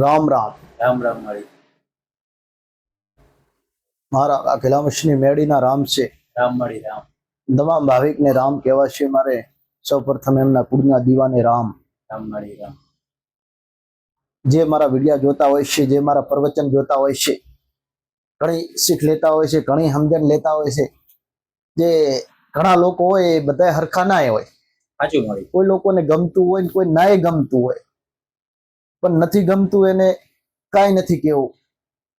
રામ રામ. રામ રામ માળી મારા અખિલામશની મેળીના રામ છે. રામ માળી રામ. તમામ ભાવિકને રામ કહેવા છે મારે. સૌ પ્રથમ એમના કુળના દીવાને રામ. રામ માળી રામ. જે મારા વિડિયા જોતા હોય છે જે મારા પ્રવચન જોતા હોય છે ઘણી શીખ લેતા હોય છે ઘણી સમજણ લેતા હોય છે જે ઘણા લોકો હોય એ બધા હરખા ના હોય. સાચું માળી કોઈ લોકોને ગમતું હોય કોઈ નાય ગમતું હોય. પણ નથી ગમતું એને કાંઈ નથી કેવું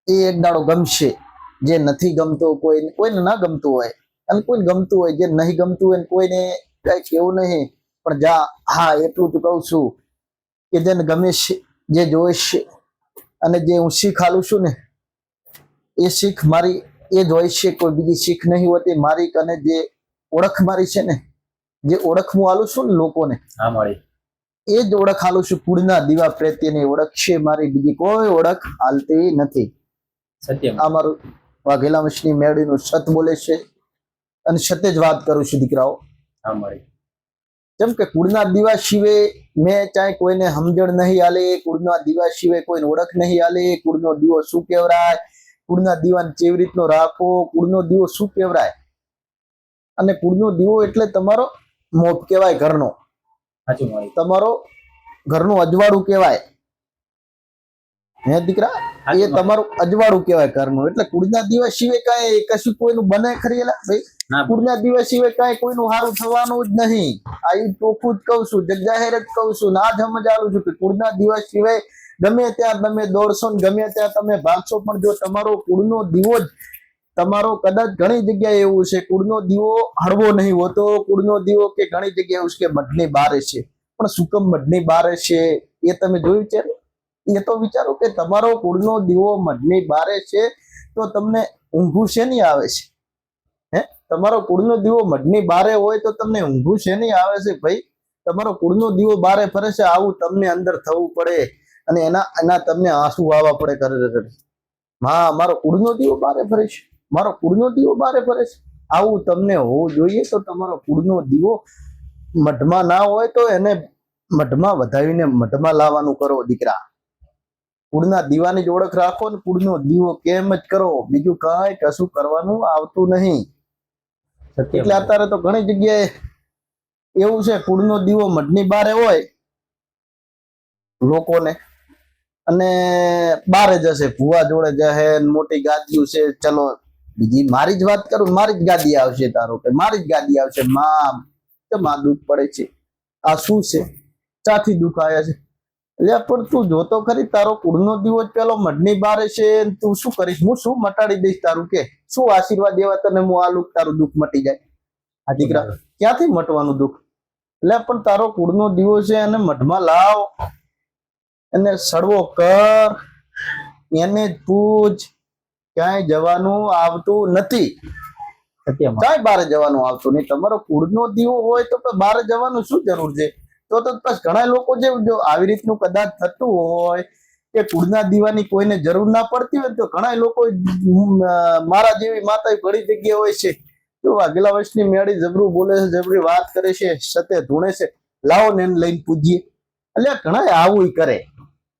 એ એક દાડો ગમશે જે નથી ગમતો કોઈ કોઈને ના ગમતું હોય. અને કોઈને ગમતું હોય જે નહીં ગમતું હોય કોઈને કાંઈ કેવું નહીં. પણ જા, હા, એટલું જ કહું છું કે જેને ગમે છે, જે જોઈશ અને જે હું શીખ આલું છું ને, એ શીખ મારી, એ જ હોય છે. કોઈ બીજી શીખ નહીં હોતી. મારી અને જે ઓળખ મારી છે ને, જે ઓળખ હું આલું છું ને લોકોને, હા માળી એ જ ઓળખ આલું છું કુળના દીવા પ્રત્યેની ઓળખ છે મારી બીજી કોઈ ઓળખ હાલતી નથી. સત્ય આ મારું વાઘેલા મશની મેળીનું સત બોલે છે અને સતે જ વાત કરું છું દીકરાઓ. હા માળી. જેમ કે કુળના દીવા સિવાય મેં ચાહે કોઈને સમજણ નહીં આલે કુળના દીવા સિવાય કોઈને ઓળખ નહીં આલે કુળનો દીવો શું કહેવરાય કુળના દીવાને કેવી રીતનો રાખવો કુળનો દીવો શું કહેવરાય? અને કુળનો દીવો એટલે તમારો મોપ કહેવાય ઘરનો. તમારો ઘરનું અજવાળું કહેવાય. હે દીકરા? એ તમારું અજવાળું કહેવાય ઘરનું. એટલે કુળના દિવસ સિવાય કાંઈ કશું કોઈનું બને ખરી એલા ભાઈ કુળના દિવસ સિવાય કાંઈ કોઈનું સારું થવાનું જ નહીં. આ ચોખ્ખું જ કહું છું જગજાહેર જ કહું છું ના જ સમજાવું છું કે કુળના દિવસ સિવાય ગમે ત્યાં તમે દોડશો ને ગમે ત્યાં તમે ભાગશો પણ જો તમારો કુળનો દીવો જ તમારો કદાચ ઘણી જગ્યાએ એવું છે, કુળનો દીવો હળવો નહીં હોતો, કુળનો દીવો કે ઘણી જગ્યાએ એવું કે મઢની બારે છે. પણ સુકમ મઢની બારે છે, એ તમે જોયું છે? એ તો વિચારો કે તમારો કુળનો દીવો મઢની બારે છે, તો તમને ઊંઘું શેની આવે છે? હે? તમારો કુળનો દીવો મઢની બારે હોય તો તમને ઊંઘું શેની આવે છે ભાઈ? તમારો કુળનો દીવો બારે ફરે છે, આવું તમને અંદર થવું પડે અને એના એના તમને આંસુ આવવા પડે કરે કરે હા અમારો કુળનો દીવો બારે ફરે છે. મારો કુળનો દીવો બારે ફરે છે. આવું તમને હોવું જોઈએ તો તમારો કુળનો દીવો મઢમાં ના હોય તો એને મઢમાં વધાવીને મઢમાં લાવવાનું કરો દીકરા. કુળના દીવાની જ ઓળખ રાખો ને કુળનો દીવો કેમ જ કરો? બીજું કાંઈ કશું કરવાનું આવતું નહીં. એટલે અત્યારે તો ઘણી જગ્યાએ એવું છે કુળનો દીવો મઢની બારે હોય લોકોને અને બારે જશે. ભુવા જોડે જશે મોટી ગાદીઓ છે ચલો બીજી મારી જ વાત કરું મારી જ ગાદી આવશે તારો કે મારી જ ગાદી આવશે. માં માં દુઃખ પડે છે. આ શું છે? ચાથી દુઃખ આવ્યા છે. એટલે પણ તું જોતો ખરી તારો કુળનો દીવો જ પેલો મઢની બારે છે તું શું કરીશ? હું શું મટાડી દઈશ તારું કે? શું આશીર્વાદ એવા તને? હું આ લુક તારું દુઃખ મટી જાય. આ દીકરા ક્યાંથી મટવાનું દુઃખ? એટલે પણ તારો કુળનો દીવો છે એને મઢમાં લાવ. એને સડવો કર. એને પૂછ પૂજ. ક્યાંય જવાનું આવતું નથી. ક્યાંય બહાર જવાનું આવતું નહીં. તમારો કુળનો દીવો હોય તો બહાર જવાનું શું જરૂર છે? તો તો બસ ઘણા લોકો જે જો આવી રીતનું કદાચ થતું હોય કે કુળના દીવાની કોઈને જરૂર ના પડતી હોય તો ઘણા લોકો મારા જેવી માતા ઘણી જગ્યાએ હોય છે. તો આગલા વર્ષની મેળી જબરું બોલે છે જબરી વાત કરે છે સતે ધૂણે છે. લાવો ને એને લઈને પૂજીએ. એટલે ઘણા આવું કરે.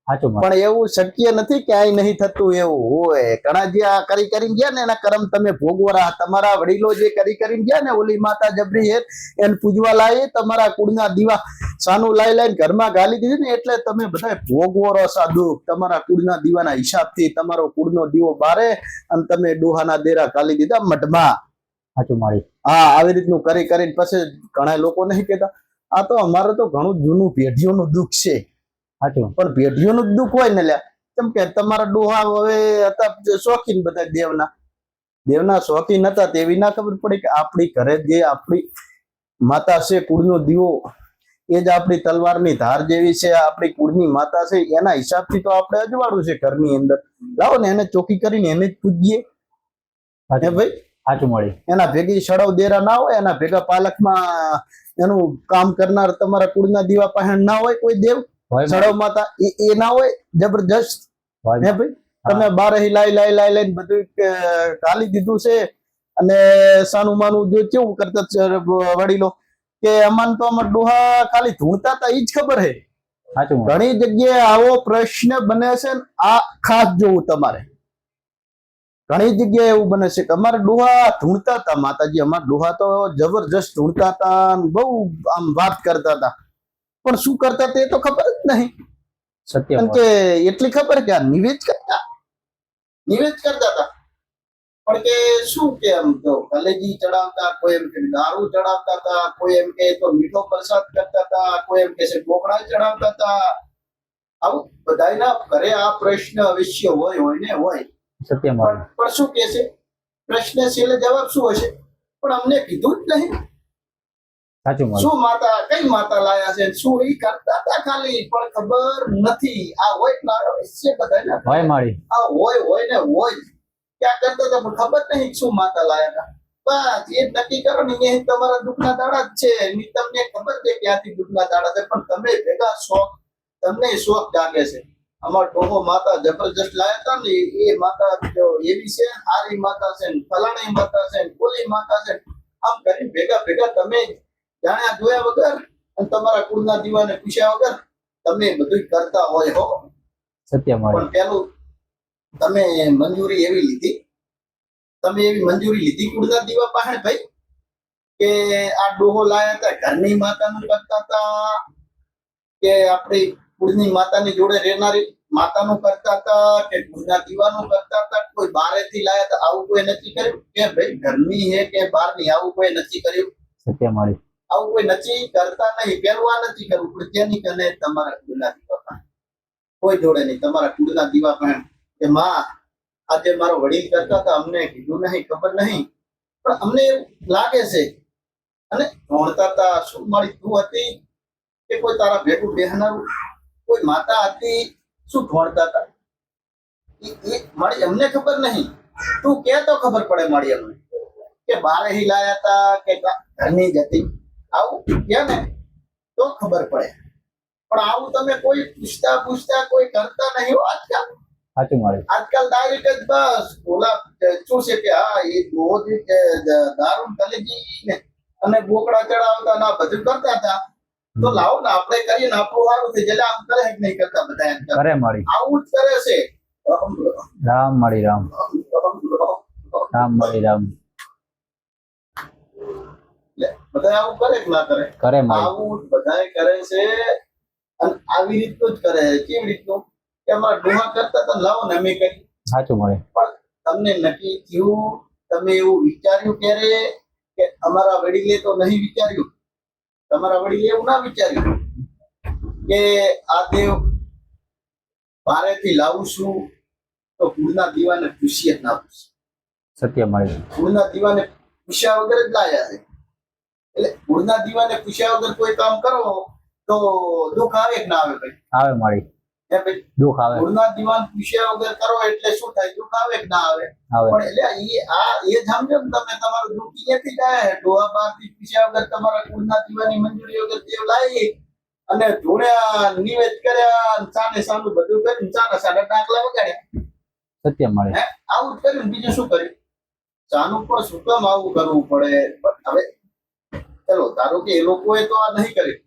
પણ એવું શક્ય નથી કે આ નહીં થતું એવું હોય. ઘણા જે આ કરી કરીને ગયા ને એના કર્મ તમે ભોગવરા. તમારા વડીલો જે કરી કરીને ગયા ને ઓલી માતા જબરી હેત એને પૂજવા લાવી તમારા કુળના દીવા સાનું લાઈ લઈને ઘરમાં ગાલી દીધી ને એટલે તમે બધા ભોગવો રહો સા દુઃખ તમારા કુળના દીવાના હિસાબથી તમારો કુળનો દીવો બારે અને તમે ડોહાના દેરા ગાલી દીધા મઢમાં. સાચું મારી. હા આવી રીતનું કરી કરીને પછી ઘણા લોકો નહીં કહેતા. આ તો અમારે તો ઘણું જૂનું પેઢીઓનું દુઃખ છે. પણ પેઢીઓનું જ દુઃખ હોય ને લ્યા. કેમ કે તમારા ડોહા હવે હતા શોખીન બધા દેવના. દેવના શોખીન હતા તેવી ના ખબર પડી કે આપણી ઘરે જે આપણી માતા છે કુળનો દીવો એ જ આપણી તલવારની ધાર જેવી છે આપણી કુળની માતા છે એના હિસાબથી તો આપણે અજવાળું છે ઘરની અંદર. લાવો ને એને ચોખ્ખી કરીને એને જ પૂજીએ. હે ભાઈ? સાચું મળી. એના ભેગી સડવ દેરા ના હોય એના ભેગા પાલકમાં એનું કામ કરનાર તમારા કુળના દીવા પાસે ના હોય કોઈ દેવ? સડવ માતા એ ના હોય જબરજસ્ત. હે ભાઈ? તમે બારહી લાઈ લાઈ લાઈ લઈને બધું કાલી દીધું છે. અને સાનું માનું જો કેવું કરતા વડીલો કે અમાન તો અમાર ડોહા ખાલી ધૂણતા હતા એ જ ખબર હે. ઘણી જગ્યાએ આવો પ્રશ્ન બને છે આ ખાસ જોવું તમારે. ઘણી જગ્યાએ એવું બને છે કે અમારે ડોહા ધૂણતા હતા માતાજી અમારા ડોહા તો જબરજસ્ત ધૂણતા હતા બહુ આમ વાત કરતા હતા. પણ શું કરતા તે તો ખબર જ નહીં. સત્ય કે એટલી ખબર કે આ નિવેદ કરતા. નિવેદ કરતા હતા. પણ કે શું કે એમ તો કલેજી ચડાવતા કોઈ એમ કે દારૂ ચડાવતા હતા કોઈ એમ કે તો મીઠો પ્રસાદ કરતા હતા કોઈ એમ કે છે ઢોકળા ચડાવતા હતા. આવું બધાયના ઘરે આ પ્રશ્ન અવશ્ય હોય હોય ને હોય. સત્ય પણ પણ શું કે છે? પ્રશ્ન છે એટલે જવાબ શું હશે? પણ અમને કીધું જ નહીં. સાચું શું માતા કઈ માતા લાયા છે? શું એ કરતા હતા ખાલી? પણ ખબર નથી. આ હોય મારો છે બધાયના હોય મારી. આ હોય હોય ને હોય. ક્યાં કરતા હતા પણ ખબર નહીં શું માતા લાયા હતા. બસ એ નક્કી કરો ને એ તમારા દુઃખના દાડા જ છે. ની તમને ખબર છે ક્યાંથી દુઃખના દાડા છે પણ તમે ભેગા શોખ તમને શોખ જાગે છે. અમાર ટોહો માતા જબરજસ્ત લાયા હતા ને એ માતા જો એવી છે આરી માતા છે ને ફલાણી માતા છે ને કોલી માતા છે આમ કરી ભેગા ભેગા તમે જાણ્યા જોયા વગર અને તમારા કુળના દીવાને પૂછ્યા વગર તમે બધું કરતા હોય હો. સત્ય પણ પેલું તમે મંજૂરી એવી લીધી. તમે એવી મંજૂરી લીધી કુળના દીવા પાસે ભાઈ? કે આ ડોહો લાયા હતા ઘરની માતાનું કરતા હતા? કે આપણે કુળની માતાની જોડે રહેનારી માતાનું કરતા હતા? કે કુળના દીવાનું કરતા હતા? કોઈ બારેથી લાયા હતા? આવું કોઈ નથી કર્યું? કે ભાઈ ઘરની હે કે બહારની? આવું કોઈ નથી કર્યું? સત્ય માળી. આવું કોઈ નથી કરતા નહીં પહેલું નથી કરવું પણ તેની કને તમારા કુળના દીવા પણ. કોઈ જોડે નહીં, તમારા કુળના દીવા પણ કે માં, આજે મારો વડીલ કરતા હતા અમને કીધું નહીં, ખબર નહીં. પણ અમને એવું લાગે છે. અને ભણતા હતા શું મારી તું હતી કે કોઈ તારા ભેગું બેહનારું? કોઈ માતા હતી? શું ભણતા હતા એ મારી અમને ખબર નહીં. તું કે તો ખબર પડે મારી અમને? કે બારે હિલાયા હતા કે ઘરની જ હતી. આવું કે ને તો ખબર પડે. પણ આવું તમે કોઈ પૂછતા પૂછતા કોઈ કરતા નહીં આજકાલ. સાચું માળી આજકાલ ડાયરેક્ટ જ બસ ઓલા શું છે કે હા એ દારૂ કલેજી ને અને બોકડા ચડાવતા ના બધું કરતા હતા. તો લાવો ને આપણે કરીએ ને આપણું સારું થઈ જાય આમ કરે કે નહીં કરતા બધા એમ કરે. મળી આવું જ કરે છે. રામ મળી રામ. રામ મળી રામ. બધા આવું કરે કે ના કરે? કરે આવું બધાય કરે છે અને આવી રીતનું જ કરે છે. કેવી રીતનું? કે અમારા ડોહા કરતા તો લાવો ને અમે કરી સાચું માળી. તમને નક્કી થયું તમે એવું વિચાર્યું ક્યારે કે અમારા વડીલે તો નહીં વિચાર્યું? તમારા વડીલે એવું ના વિચાર્યું કે આ દેવ ભારેથી લાવું છું તો ગુણના દીવાને પૂછીએ જ ના પૂછીએ સત્ય મળે. ગુણના દીવાને પૂછ્યા વગર જ લાયા છે. એટલે ગુણના દીવાને પૂછ્યા વગર કોઈ કામ કરો તો દુઃખ આવે કે ના આવે ભાઈ? આવે માળી દુઃખ આવે. કુળના દીવાન પૂછ્યા વગર કરો એટલે શું થાય? દુઃખ આવે કે ના આવે? આવે. પણ એટલે ઈ આ એ સમજો ને તમે તમારું દુઃખ ક્યાંથી જાય હે. ડોહા બારથી પૂછ્યા વગર તમારા કુળના દીવાની મંજૂરી વગર દેવ લાવી અને ધોળ્યા નિવેદ કર્યા અને સાને સાનું બધું કરીને સાના સાડા ડાકલા વગાડ્યા. સત્ય મળે. આવું જ કર્યું બીજું શું કર્યું? ચાનું પણ શું કામ આવું કરવું પડે. હવે ચલો ધારો કે એ લોકોએ તો આ નહીં કર્યું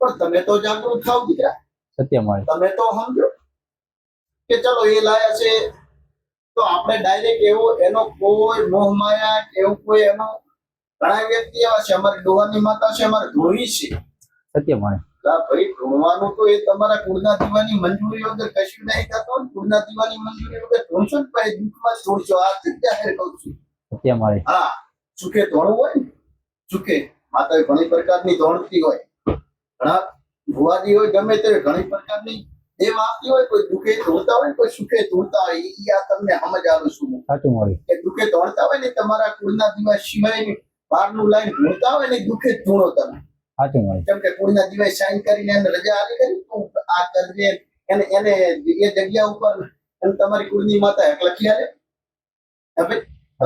પણ તમે તો જાગૃત થાવ દીકરા સત્ય મળે. તમે તો સમજો. કે ચલો એ લાયા છે તો આપણે ડાયરેક્ટ એવો એનો કોઈ મોહ માયા કે એવું કોઈ એનો ઘણા વ્યક્તિ એવા છે અમારી ડોવાની માતા છે અમારે ધોવી છે. સત્ય મળે. ભાઈ ધોવાનું તો એ તમારા કુળના દીવાની મંજૂરી વગર કશું નહીં થતું કુળના દીવાની મંજૂરી વગર ધોણશો ને પછી દુઃખમાં ધોણશો આ જ જાહેર કહું છું. સત્ય મળે. હા સુખે ધોણું હોય ને સુખે માતા ઘણી પ્રકારની ધોણતી હોય. ઘણા ભુવાજી હોય ગમે તે ઘણી પ્રકારની દેવ આપતી હોય કોઈ દુઃખે ધોળતા હોય કોઈ સુખે ધોળતા હોય એ આ તમને સમજ આવે શું સાચું મળે કે દુઃખે ધોળતા હોય ને તમારા કુળના દીવા સિવાય બહારનું લાઈન ધોળતા હોય ને દુઃખે ધૂણો તમે. સાચું મળે કેમ કે કુળના દીવાએ સાઈન કરીને એને રજા આપી કરી તો આ કરજે એને એને એ જગ્યા ઉપર અને તમારી કુળની માતા એક લખી આલે હવે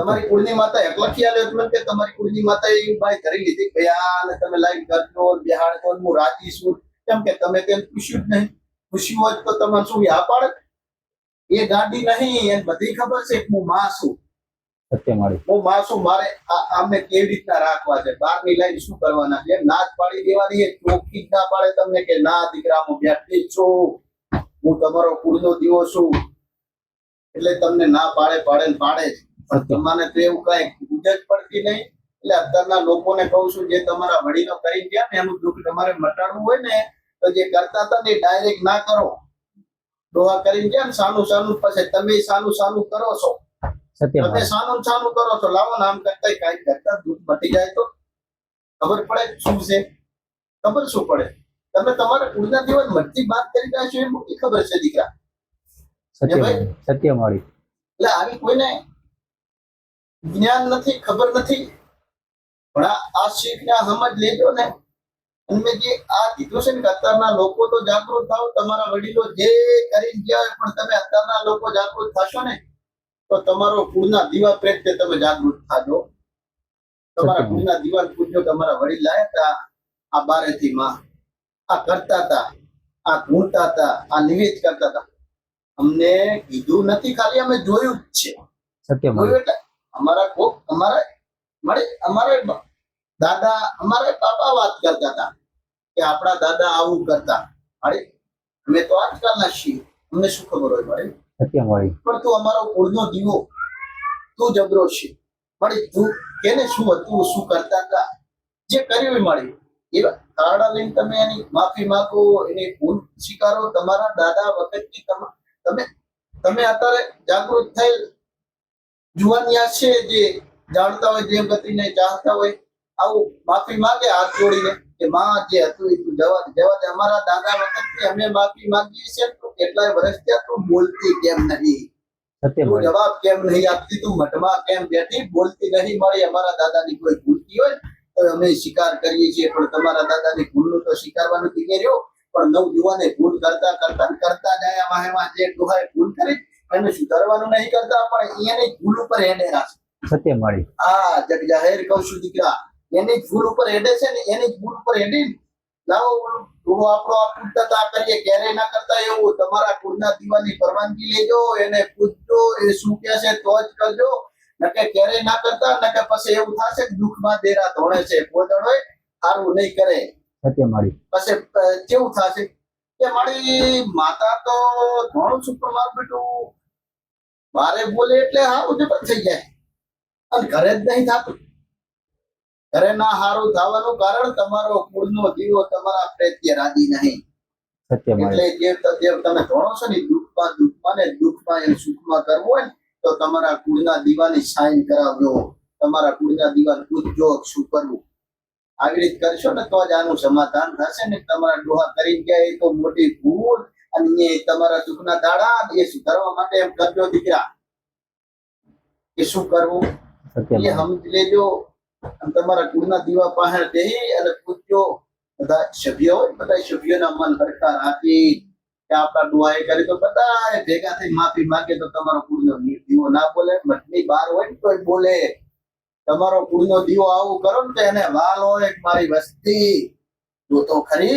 તમારી કુળની માતા એક લખી આલે એટલે કે તમારી કુળની માતા એ ભાઈ કરી લીધી કે આ તમે લાઈન કરજો બિહાર ને હું રાજી છું. કેમ કે તમે તેમ પૂછ્યું જ નહીં. પૂછ્યું હોત તો તમારે શું આ પાડે? એ ગાડી નહીં એને બધી ખબર છે કે હું માં છું. સત્ય માળી. હું માસું મારે આ- આમને કેવી રીતના રાખવા છે? બહારની લાઈન શું કરવાના છે? ના જ પાડી દેવાની એ ચોખ્ખી જ ના પાડે તમને કે ના દીકરા હું વ્યક્તિ છું. હું તમારો કુળનો દીવો છું. એટલે તમને ના પાડે પાડે ને પાડે જ. સત્ય. તો એવું કઈ ગુજરાત પડતી નહીં. એટલે અત્યારના લોકોને કહું છું જે તમારા વડીલો કરી ગયા ને એનું દુઃખ તમારે મટાડવું હોય ને તો જે કરતા હતા ને ડાયરેક્ટ ના કરો. દોહા કરીને ગયા ને સાનું સાનું પછી તમે સાનું સાનું કરો છો. તમે સાનું સાનું કરો છો. લાવો નામ કરતા કઈ કરતા દુઃખ મટી જાય તો. ખબર પડે શું છે? ખબર શું પડે? તમે તમારા કુળના દિવસ મટતી વાત કરી રહ્યા છો એ મોટી ખબર છે દીકરા? સત્ય માળી એટલે આવી કોઈને જ્ઞાન નથી ખબર નથી. પણ આ શીખને સમજ લેજો ને. અને મેં જે આ કીધું છે ને કે અત્યારના લોકો તો જાગૃત થાવ તમારા વડીલો જે કરી ગયા હોય પણ તમે અત્યારના લોકો જાગૃત થશો ને તો તમારો કુળના દીવા પ્રત્યે તમે જાગૃત થાજો. તમારા કુળના દીવા પૂજ્યો તમારા વડીલ લાયા હતા આ બારેથી માં આ કરતા હતા આ ઘૂંટતા હતા આ નિવેદ કરતા હતા. અમને કીધું નથી ખાલી અમે જોયું જ છે. સત્ય એટલે અમારા કોક અમારે મળે અમારે દાદા અમારે પાપા વાત કરતા હતા કે આપણા દાદા આવું કરતા. અરે અમે તો આજકાલના છીએ. અમને શું ખબર હોય મારે? પણ તું અમારો કુળનો દીવો તું જબરો છે. મળી તું કેને શું હતું શું કરતા હતા? જે કર્યું એ મળી એવા તારડા લઈને તમે એની માફી માંગો એની ભૂલ સ્વીકારો તમારા દાદા વખતની તમે તમે અત્યારે જાગૃત થયેલ જુવાનિયા છે જે જાણતા હોય જે ગતિને ચાહતા હોય આવું માફી માંગે હાથ જોડીને કે માં જે હતું એ તું જવા જવા દે. અમારા દાદા વખતથી અમે માફી માંગીએ છીએ તો કેટલાય વર્ષ ત્યાં તું બોલતી કેમ નહીં? તું જવાબ કેમ નહીં આપતી? તું મઠમાં કેમ બેઠી? બોલતી નહીં મળી. અમારા દાદાની કોઈ ભૂલતી હોય તો અમે સ્વીકાર કરીએ છીએ. પણ તમારા દાદાની ભૂલનું તો સ્વીકારવાનું દીકે રહ્યો. પણ નવ યુવાને ભૂલ કરતા કરતા કરતા જાય આમાં એમાં જે ડોહાએ ભૂલ કરી. એને સુધારવાનું નહીં કરતા પણ એની ભૂલ ઉપર હેડે રાખે. સત્ય મળી. હા જગ જાહેર કહું છું દીકરા એની ભૂલ ઉપર હેડે છે ને એની ભૂલ ઉપર હેડી લાવો ગુરુ આપણો પૂછતા કરીએ ક્યારે ના કરતા એવું તમારા કુળના દીવાની પરવાનગી લેજો એને પૂછજો એ શું કે છે તો જ કરજો. નકે ક્યારે ના કરતા નકે પછી એવું થશે કે દુઃખમાં દેરા ધોણે છે દડો સારું નહીં કરે. સત્ય માળી. પછી કેવું થશે? કે મારી માતા તો ધોણું છું મારું બેટું મારે બોલે એટલે સારું જ થઈ જાય. અને ઘરે જ નહીં થતું. ઘરે ના હારું થવાનું કારણ તમારો કુળનો દીવો તમારા પ્રત્યે રાજી નહીં. એટલે જે જે તમે ભણો છો ને દુઃખમાં દુઃખમાં ને દુઃખમાં એ સુખમાં કરવું હોય ને તો તમારા કુળના દીવાની સાઈન કરાવજો. તમારા કુળના દીવાન પૂછજો શું કરવું? આવી રીત કરશો ને તો જ આનું સમાધાન થશે ને તમારા ડોહા કરી ગયા એ તો મોટી ભૂલ અને તમારા દુઃખના દાડા એ સુધારવા માટે એમ કરજો દીકરા. કે શું કરવું? એ સમજી લેજો. તમારા કુળના દીવા પાસે બેહી અને પૂછજો બધા સભ્યો બધા સભ્યોના મન હરખા રાખી કે આપણા ડોહાએ કરી તો બધા ભેગા થઈ માફી માંગે તો તમારો કુળનો દીવો ના બોલે મઠની બહાર હોય ને તોય બોલે. તમારો કુળનો દીવો આવું કરો ને તો એને વાલ હોય મારી વસ્તી. તો ખરી.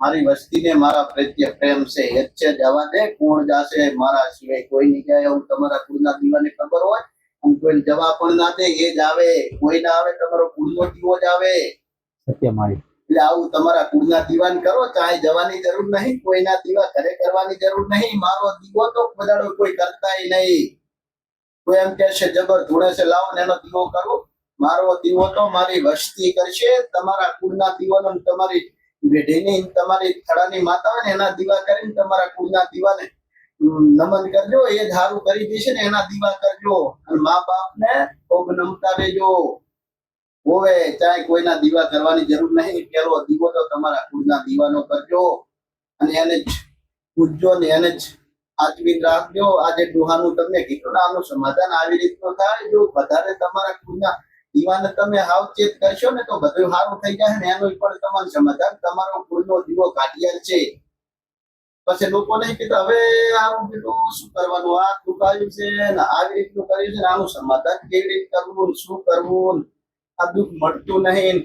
મારી વસ્તીને મારા પ્રત્યે પ્રેમ છે એ છે જવા દે કોણ જાશે મારા સિવાય કોઈ નહીં જાય એવું તમારા કુળના દીવાને ખબર હોય અને કોઈ જવા પણ ના દે એ જ આવે. કોઈ ના આવે તમારો કુળનો દીવો જ આવે. સત્ય મારી. એટલે આવું તમારા કુળના દીવાન કરો ચાહે જવાની જરૂર નહીં કોઈના દીવા ઘરે કરવાની જરૂર નહીં. મારો દીવો તો બધાડો કોઈ કરતાય નહીં. કોઈ એમ કે છે જબર ધૂળે છે લાવો ને એનો દીવો કરો. મારો દીવો તો મારી વસ્તી કરશે તમારા કુળના દીવાનો તમારી વેઢીની તમારી થડાની માતા હોય ને, એના દીવા કરીને તમારા કુળના દીવાને નમન કરજો, એ ધારું કરી દેશે ને, એના દીવા કરજો. અને મા બાપને ખૂબ નમતા રહેજો. હોવે ચાહે કોઈના દીવા કરવાની જરૂર નહીં પેલો દીવો તો તમારા કુળના દીવાનો કરજો. અને એને જ પૂજજો ને એને જ આચવીને રાખજો. આજે ડોહાનું તમને કીધું ને, આનું સમાધાન આવી રીતનું થાય. જો વધારે તમારા કુળના દીવાને તમે હાવચેત કરશો ને તો બધું સારું થઈ જાય ને એનો પણ તમારું સમાધાન. તમારો ફૂલનો દીવો કાઢિયાલ છે. પછી લોકો નહીં કીધું, હવે આવું બીજું શું કરવાનું? આ દુખાયું છે ને આવી રીતનું કર્યું છે ને આનું સમાધાન કેવી રીતે કરવું? શું કરવું? આ દુઃખ મળતું નહીં.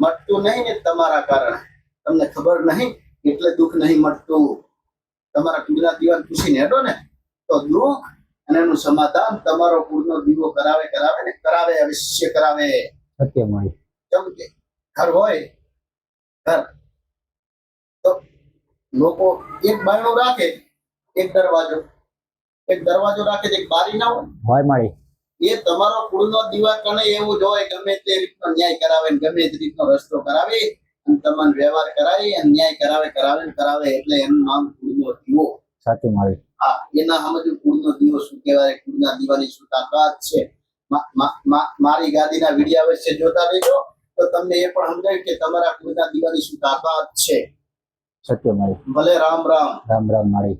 મટતું નહીં ને તમારા કારણે. તમને ખબર નહીં એટલે દુઃખ નહીં મટતું તમારા કુળના દીવાન પૂછીને હેડો ને. તો દુઃખ અને એનું સમાધાન તમારો પૂરનો દીવો કરાવે કરાવે ને કરાવે અવશ્ય કરાવે. સત્ય મળી કેમ કે ઘર હોય ઘર. તો લોકો એક બાયણું રાખે એક દરવાજો. એક દરવાજો રાખે એક બારી ના હોય. હોય મળી એ તમારો કુળનો દીવા કણે એવું જ હોય ગમે તે રીતનો ન્યાય કરાવે ને ગમે તે રીતનો રસ્તો કરાવે અને તમને વ્યવહાર કરાવી અને ન્યાય કરાવે કરાવે ને કરાવે એટલે એનું નામ કુળનો દીવો. સત્ય મળી. હા એના સમજવું કુળનો દીવો શું કહેવાય? કુળના દીવાની શું તાકાત છે મારી ગાદીના વીડિયો અવશ્ય જોતા રહેજો. તો તમને એ પણ સમજાય કે તમારા કુળના દીવાની શું તાકાત છે. સત્ય માળી. ભલે રામ રામ. રામ રામ મળી.